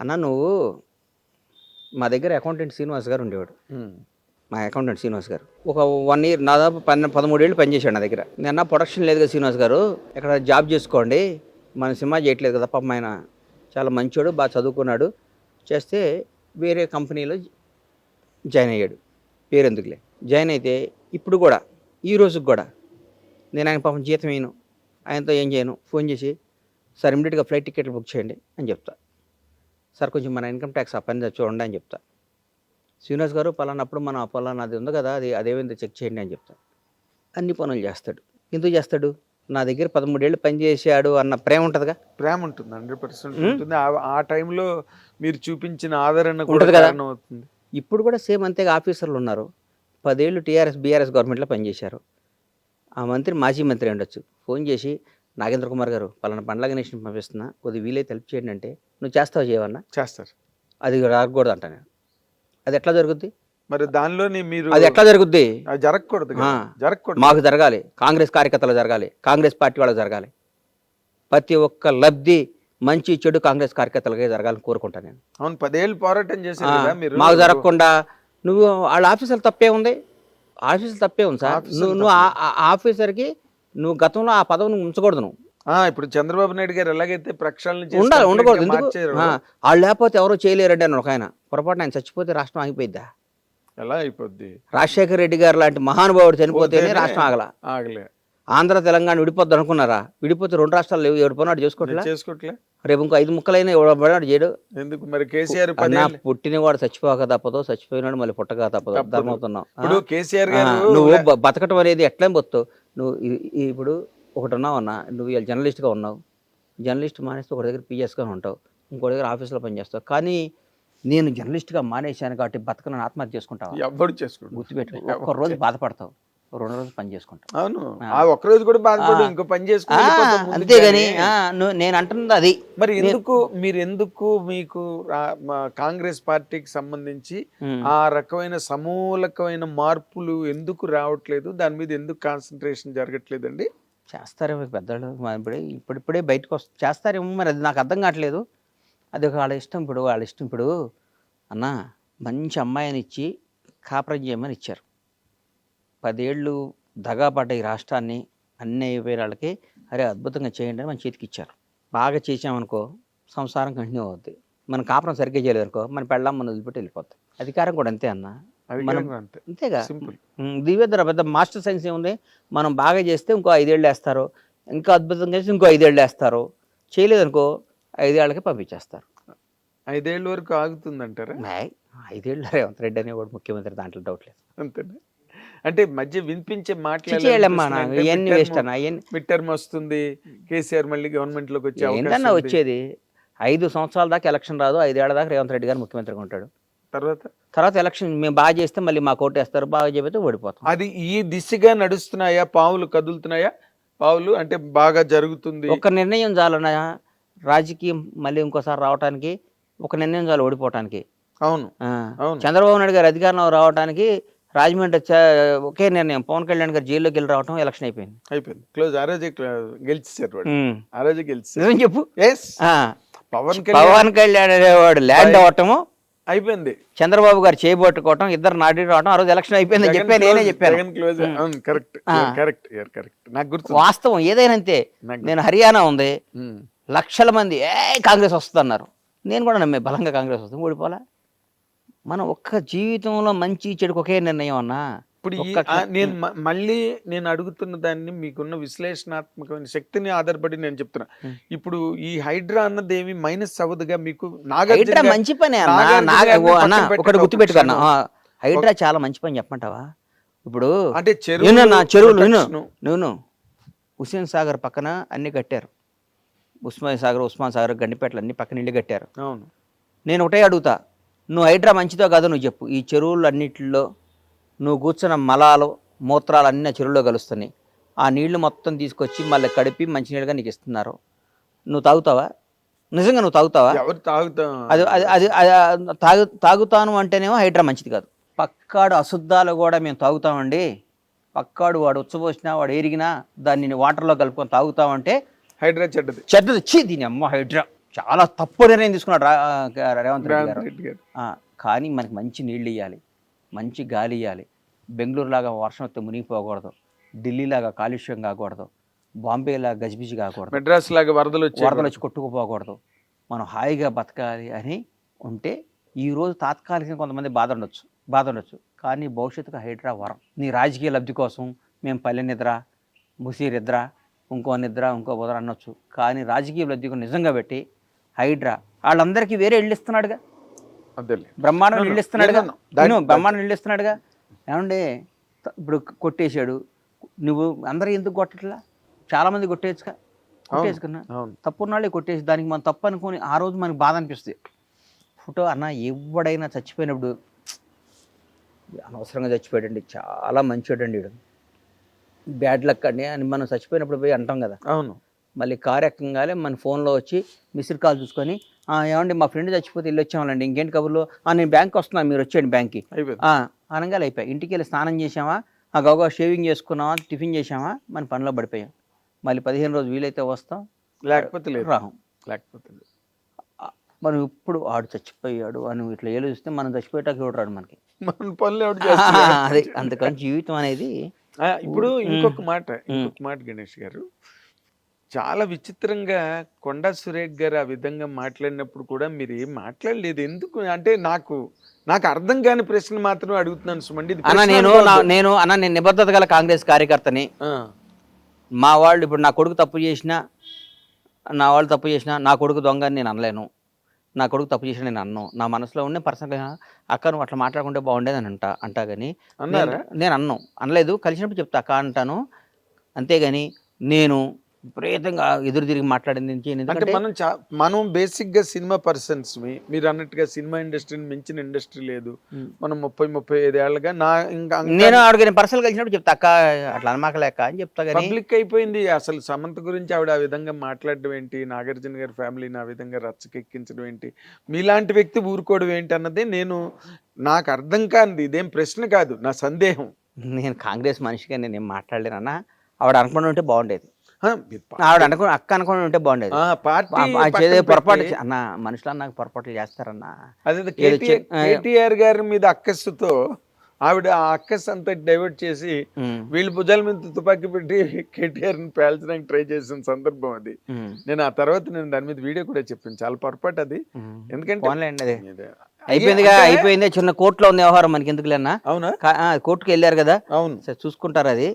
అన్న నువ్వు మా దగ్గర అకౌంటెంట్ శ్రీనివాస్ గారు ఉండేవాడు. మా అకౌంటెంట్ శ్రీనివాస్ గారు. ఒక వన్ ఇయర్ దాదాపు పన్నె పదమూడేళ్ళు పనిచేశాడు నా దగ్గర. నిన్న ప్రొడక్షన్ లేదు కదా శ్రీనివాస్ గారు. ఇక్కడ జాబ్ చేసుకోండి. మన సినిమా చేయట్లేదు కదా పాపం ఆయన చాలా మంచోడు బాగా చదువుకున్నాడు. చేస్తే వేరే కంపెనీలో జాయిన్ అయ్యాడు. పేరెందుకులే. జాయిన్ అయితే ఇప్పుడు కూడా ఈ రోజుకి కూడా నేను ఆయన పాపం జీతం వేయను. ఆయనతో ఏం చేయను. ఫోన్ చేసి సార్ ఇమీడియట్గా ఫ్లైట్ టికెట్లు బుక్ చేయండి అని చెప్తా. సార్ కొంచెం మన ఇన్కమ్ ట్యాక్స్ ఆ పని చూడండి అని చెప్తా. శ్రీనివాస్ గారు పలానప్పుడు మన పలానా అది ఉంది కదా అది అదేమైందో చెక్ చేయండి అని చెప్తా. అన్ని పనులు చేస్తాడు. ఎందుకు చేస్తాడు? నా దగ్గర పదమూడేళ్ళు పని చేశాడు అన్న ప్రేమ ఉంటుందిగా? ప్రేమ ఉంటుంది హండ్రెడ్ పర్సెంట్. ఉంటుంది. ఆ- టైంలో మీరు చూపించిన ఆదరణ కూడా ఉంటది కదా. అవుతుంది. ఇప్పుడు కూడా సేమ్ అంతేగా ఆఫీసర్లు ఉన్నారు. పదేళ్ళు టీఆర్ఎస్ బీఆర్ఎస్ గవర్నమెంట్లో పనిచేశారు ఆ మంత్రి మాజీ మంత్రి ఉండొచ్చు. ఫోన్ చేసి నాగేంద్ర కుమార్ గారు పలానా పండ్ల గణేష్ని పంపిస్తున్నా కొద్దిగా వీలైతే హెల్ప్ చేయండి అంటే నువ్వు చేస్తావు చేయవన్నా? చేస్తారు. అది రాకూడదు అంట నేను. అది ఎట్లా జరుగుద్ది? మరి దానిలోని మీరు అది ఎట్లా జరుగుద్ది? అది జరగకూడదు. జరగకూడదు. మాకు జరగాలి. కాంగ్రెస్ కార్యకర్తలు జరగాలి. కాంగ్రెస్ పార్టీ వాళ్ళకి జరగాలి. ప్రతి ఒక్క లబ్ధి మంచి చెడు కాంగ్రెస్ కార్యకర్తలకే జరగాలని కోరుకుంటాను నేను. అవును పదేళ్ళు పోరాటం మీరు. మాకు జరగకుండా నువ్వు వాళ్ళ ఆఫీసర్లు తప్పే ఉంది. ఆఫీసర్ తప్పే ఉంది సార్. నువ్వు నువ్వు ఆఫీసర్కి నువ్వు గతంలో ఆ పదవిని ఉంచకూడదు నువ్వు. ఇప్పుడు చంద్రబాబు నాయుడు గారు ఎలాగైతే ప్రక్షాళన ఉండాలి ఉండకూడదు. వాళ్ళు లేకపోతే ఎవరో చేయలేరండి అని ఒక ఆయన. పొరపాటున ఆయన చచ్చిపోతే రాష్ట్రం ఆగిపోయిద్దా? ఎలా అయిపోద్ది? రాజశేఖర రెడ్డి గారు లాంటి మహానుభావుడు చనిపోతేనే పోతేనే రాష్ట్రం ఆగల. ఆగలే. ఆంధ్ర తెలంగాణ విడిపోద్ది అనుకున్నారా? విడిపోతే రెండు రాష్ట్రాలు లేవు. ఎవడు పని చేసుకోవట్లే? చేసుకోవట్లే రేపు ఇంకో ఐదు ముక్కలైనా ఎవడు పడినాడు చేయడు. ఎందుకు మరి కేసీఆర్ పుట్టినవాడు చచ్చిపోక తప్పదు చచ్చిపోయినాడు మళ్ళీ పుట్టక తప్పదు. ఇప్పుడు కేసీఆర్ నువ్వు బతకటం అనేది ఎట్లా బతుకుతావు నువ్వు ఇప్పుడు ఒకటి ఉన్నావు అన్న నువ్వు ఇలా జర్నలిస్ట్గా ఉన్నావు. జర్నలిస్ట్ మానేస్తే ఒక దగ్గర పిఎస్గా ఉంటావు. ఇంకో దగ్గర ఆఫీస్లో పనిచేస్తావు కానీ నేను జర్నలిస్ట్గా మానేశాను కాబట్టి బతకను ఆత్మహత్య చేసుకుంటావు? ఎవ్వడు చేసుకోండి గుర్తుపెట్టుకో. ఒక్క రోజు బాధపడతావు. రెండు రోజులు పని చేసుకుంటావు అవును. ఆ. ఒక్క రోజు కూడా బాధపడు. ఇంకో పని ముందుకు అంతేగాని నేను అంటున్నది అది. మరి ఎందుకు మీరు ఎందుకు మీకు కాంగ్రెస్ పార్టీకి సంబంధించి. ఆ రకమైన సమూలకమైన మార్పులు ఎందుకు రావట్లేదు? దాని మీద ఎందుకు కాన్సన్ట్రేషన్ జరగట్లేదండి? చేస్తారేమో పెద్దలు ఇప్పుడే ఇప్పుడిప్పుడే బయటకు వస్త చేస్తారేమో మరి అది నాకు అర్థం కావట్లేదు. అది ఒక వాళ్ళ ఇష్టం ఇప్పుడు వాళ్ళ ఇష్టం ఇప్పుడు అన్న మంచి అమ్మాయిని ఇచ్చి కాపురం చేయమని ఇచ్చారు. పదేళ్ళు దగాపడ్డ ఈ రాష్ట్రాన్ని అన్ని అయిపోయిన వాళ్ళకి అరే అద్భుతంగా చేయండి అని మన చేతికి ఇచ్చారు. బాగా చేసామనుకో సంసారం కంటిన్యూ అవుద్ది. మన కాపురం సరిగ్గా చేయలేదు అనుకో మన పెళ్ళం మన వదిలిపెట్టి వెళ్ళిపోతాయి అధికారం కూడా అంతే అన్న. మనం- కూడా అంతే. అంతేగా. దివ్యధర పెద్ద మాస్టర్ సైన్స్ ఏముంది? మనం బాగా చేస్తే ఇంకో ఐదేళ్ళు వేస్తారు. ఇంకా అద్భుతంగా చేస్తే ఇంకో ఐదేళ్ళు వేస్తారు. చేయలేదనుకో ఐదేళ్ళకి పంపించేస్తారు. ఐదేళ్ళ వరకు ఆగుతుందంటారా? మ్యాయ్, ఐదేళ్ళు రేవంత్ రెడ్డి అనేవాడు ముఖ్యమంత్రి దాంట్లో డౌట్ లేదు. అంతేనా? అంటే మధ్య వినిపించే మిడ్ టర్మ్ వస్తుంది కేసీఆర్ మళ్ళీ గవర్నమెంట్లోకి వచ్చే ఏంటన్నా. వచ్చేది? ఐదు సంవత్సరాల దాకా ఎలక్షన్ రాదు ఐదేళ్ళ దాకా రేవంత్ రెడ్డి గారు ముఖ్యమంత్రిగా ఉంటాడు. తర్వాత? తర్వాత ఎలక్షన్ మేము బాగా చేస్తే మళ్ళీ మా కోర్టు వేస్తారు బాగా చెబితే ఓడిపోతాం. అది ఈ దిశగా నడుస్తున్నాయా? పావులు కదులుతున్నాయా? పావులు అంటే బాగా జరుగుతుంది. ఒక నిర్ణయం చాలన్న రాజకీయం మళ్ళీ ఇంకోసారి రావడానికి ఒక నిర్ణయం చాలు ఓడిపోవటానికి. అవును. చంద్రబాబు నాయుడు గారు అధికారంలో రావడానికి రాజమండ్రి ఒకే నిర్ణయం. పవన్ కళ్యాణ్ గారు జైల్లోకి వెళ్ళి రావటం ఎలక్షన్ అయిపోయింది. అయిపోయింది. క్లోజ్ ఆ రోజే ఉమ్. ఆ రోజే గెలిచారు నిజం చెప్పు. ఎస్. పవన్ కళ్యాణ్ పవన్ కళ్యాణ్ అనేవాడు ల్యాండ్ అవ్వటము అయిపోయింది. చంద్రబాబు గారు చేయబట్టుకోవటం ఇద్దరు నాటి రావటం ఆ రోజు ఎలక్షన్ అయిపోయిందని జగన్ చెప్పి నేనే చెప్పాను. కరెక్ట్. కరెక్ట్ కరెక్ట్ నాకు గుర్తు వాస్తవం ఏదైనా అంతే. నేను హర్యానా ఉంది. లక్షల మంది ఏ కాంగ్రెస్ వస్తుంది అన్నారు నేను కూడా నమ్మే బలంగా కాంగ్రెస్ వస్తుంది. ఓడిపోలా మనం ఒక్క జీవితంలో మంచి చెడుకు ఒకే నిర్ణయం అన్నా ఇప్పుడు ఈ ఒక్క ఆ, నేను మ- మళ్ళీ నేను అడుగుతున్న దాన్ని మీకున్న విశ్లేషణాత్మకమైన శక్తిని ఆధారపడి నేను చెప్తున్నా. ఇప్పుడు ఈ హైడ్రా అన్నది ఏమి మైనస్ అవ్వదుగా మీకు? హైడ్రా గారు- మంచి పని అన్న. నాగార్జున నాగ గారిని ఓ అన్న పక్కన పెట్టండి ఒకటి ఒక గుర్తుపెట్టుకున్నా. హైడ్రా చాలా మంచి పని చెప్పమంటావా? ఇప్పుడు అంటే విను నా చెరువులు విను protection. నువ్వు హుస్సేన్ సాగర్ పక్కన అన్ని కట్టారు. ఉస్మాన్ సాగర్ ఉస్మాన్ సాగర్ గండిపేటలు అన్ని పక్కన ఇల్లు కట్టారు. అవును. నేను ఒకటే అడుగుతా. నువ్వు హైడ్రా మంచిదో కాదో నువ్వు చెప్పు. ఈ చెరువులు అన్నిటిలో నువ్వు కూర్చున్న మలాలు మూత్రాలు అన్నీ ఆ చెరువులో కలుస్తున్నాయి. ఆ నీళ్ళు మొత్తం తీసుకొచ్చి మళ్ళీ కడిపి మంచినీళ్ళుగా నీకు ఇస్తున్నారు. నువ్వు తాగుతావా? నిజంగా నువ్వు తాగుతావా? ఎవరు తాగుతాం? అది అది అది అది తాగు తాగుతాను అంటేనేమో హైడ్రా మంచిది కాదు. పక్కాడు అశుద్ధాలు కూడా మేము తాగుతామండి. పక్కాడు వాడు ఉచ్చబోసినా వాడు ఎరిగినా దాన్ని వాటర్లో కలుపుకొని తాగుతామంటే హైడ్రా చెడ్డది. చెడ్డది. చీ దీని అమ్మ హైడ్రా. చాలా తప్పు నిర్ణయం తీసుకున్నాడు రేవంత్ రెడ్డి గారు. కానీ మనకి మంచి నీళ్ళు ఇవ్వాలి మంచి గాలి ఇవ్వాలి బెంగళూరు లాగా వర్షం వస్తే మునిగిపోకూడదు ఢిల్లీ లాగా కాలుష్యం కాకూడదు బాంబే లాగా గజిబిజి కాకూడదు మెడ్రాస్ లాగా వరదలు వచ్చి వరదలు వచ్చి కొట్టుకుపోకూడదు. మనం హాయిగా బతకాలి అని ఉంటే ఈరోజు తాత్కాలికంగా కొంతమంది బాధ ఉండొచ్చు బాధ ఉండొచ్చు. కానీ భవిష్యత్తుకు హైడ్రా వరం. నీ రాజకీయ లబ్ధి కోసం మేము పల్లె నిద్ర ముసీర్ నిద్ర ఇంకో నిద్ర ఇంకో బుధర అనొచ్చు. కానీ రాజకీయ లబ్ధి నిజంగా పెట్టి హైడ్రా. వాళ్ళందరికీ వేరే ఇళ్ళు ఇస్తున్నాడుగా. బ్రహ్మాండం. ఇళ్ళు ఇస్తున్నాడుగా. బ్రహ్మాండం ఇళ్ళు ఇస్తున్నాడుగా. ఇప్పుడు కొట్టేశాడు. నువ్వు అందరూ ఎందుకు కొట్టట్లా? చాలా మంది కొట్టేయచ్చుగా కొట్టేసుకున్నా అవును. తప్పున్నాళ్ళే కొట్టేసి దానికి మనం తప్పు అనుకొని ఆ రోజు మనకి బాధ అనిపిస్తుంది. ఫోటో అన్న ఎవడైనా చచ్చిపోయినప్పుడు అనవసరంగా చచ్చిపోయాడండి. చాలా మంచోడండి వీడు. బ్యాడ్ లక్ అండి. అని మనం చచ్చిపోయినప్పుడు పోయి అంటాం కదా. అవును. మళ్ళీ కార్ ఎక్కగానే మన ఫోన్లో వచ్చి మిస్డ్ కాల్ చూసుకొని "ఆ, ఏమండి మా ఫ్రెండ్ చచ్చిపోతే వెళ్ళి వచ్చామండి ఇంకేంటి కబుర్లు? "ఆ, నేను బ్యాంక్ వస్తున్నాను మీరు వచ్చేయండి బ్యాంక్కి. అయిపోయింది. ఆ, అనగానే అయిపోయి ఇంటికి వెళ్ళి స్నానం చేసామా ఆ గౌగా షేవింగ్ చేసుకున్నామా? టిఫిన్ చేసామా మన పనిలో పడిపోయాం. మళ్ళీ పదిహేను రోజు వీలైతే వస్తాం. లేకపోతే లేదు. రాహం. లేకపోతే మనం ఇప్పుడు ఆడు చచ్చిపోయాడు అని ఇట్లా ఏలు చూస్తే మనం చచ్చిపోయేటానికి ఎవడు రాడు మనకి? మన పనులు ఎవడు చేస్తున్నాడు? అదే అందుకని జీవితం అనేది ఇప్పుడు ఇంకొక మాట ఇంకొక మాట గణేష్ గారు. చాలా విచిత్రంగా కొండా సురేఖ్ గారు ఆ విధంగా మాట్లాడినప్పుడు కూడా మీరు ఏం మాట్లాడలేదు. ఎందుకు? అంటే నాకు నాకు అర్థం కాని ప్రశ్న మాత్రం అడుగుతున్నాను సుమండి. అన్న నేను నేను అన్న నేను నిబద్ధత గల కాంగ్రెస్ కార్యకర్తని. మా వాళ్ళు ఇప్పుడు నా కొడుకు తప్పు చేసినా నా వాళ్ళు తప్పు చేసినా నా కొడుకు దొంగ అని నేను అనలేను. నా కొడుకు తప్పు చేసిన నేను అన్ను. నా మనసులో ఉండే పర్సనల్గా అక్క నువ్వు అట్లా మాట్లాడుకుంటే బాగుండేది అని అంటా అంటా కానీ నేను అన్ను. అనలేదు. కలిసినప్పుడు చెప్తా అక్క అంటాను. అంతేగాని నేను విపరీతంగా ఎదురు తిరిగి మాట్లాడింది. అంటే మనం చా మనం బేసిక్గా సినిమా పర్సన్స్ మీరు అన్నట్టుగా సినిమా ఇండస్ట్రీని మించిన ఇండస్ట్రీ లేదు. మనం ముప్పై ముప్పై ఐదు ఏళ్ళగా నా ఇంకా నేను ఆవిడకి పర్సనల్ కలిసినప్పుడు చెప్తా అక్క అట్లా అనమాకలేక అని చెప్తా పబ్లిక్ అయిపోయింది. అసలు సమంత గురించి ఆవిడ ఆ విధంగా మాట్లాడడం ఏంటి? నాగార్జున గారి ఫ్యామిలీని ఆ విధంగా రచ్చకెక్కించడం ఏంటి? మీలాంటి వ్యక్తి ఊరుకోవడం ఏంటి అన్నది నేను నాకు అర్థం కానిది. ఇదేం ప్రశ్న కాదు నా సందేహం. నేను కాంగ్రెస్ మనిషిగా నేను ఏం మాట్లాడలేనన్నా ఆవిడ అనుకుని ఉంటే బాగుండేది. ఆవిడ అనుకుని అక్క అనుకుని ఉంటే బాగుండేది. పార్టీ పొరపాటు అన్న మనుషులు నాకు పొరపాట్లు చేస్తారన్నా. అదే కేటీఆర్ గారి మీద అక్కస్సుతో ఆవిడ ఆ అక్కస్ అంతా డైవర్ట్ చేసి వీళ్ళ భుజాల మీద తుపాకీ పెట్టి కేటీఆర్ని పేల్చడానికి ట్రై చేసిన సందర్భం అది. నేను ఆ తర్వాత నేను దాని మీద వీడియో కూడా చెప్పాను. చాలా పొరపాటు అది. ఎందుకంటే అయిపోయిందిగా అయిపోయింది. చిన్న కోర్టులో ఉంది వ్యవహారం మనకి ఎందుకులేనా అవునా? కోర్టుకి వెళ్ళారు కదా. అవును. సరే చూసుకుంటారు అది.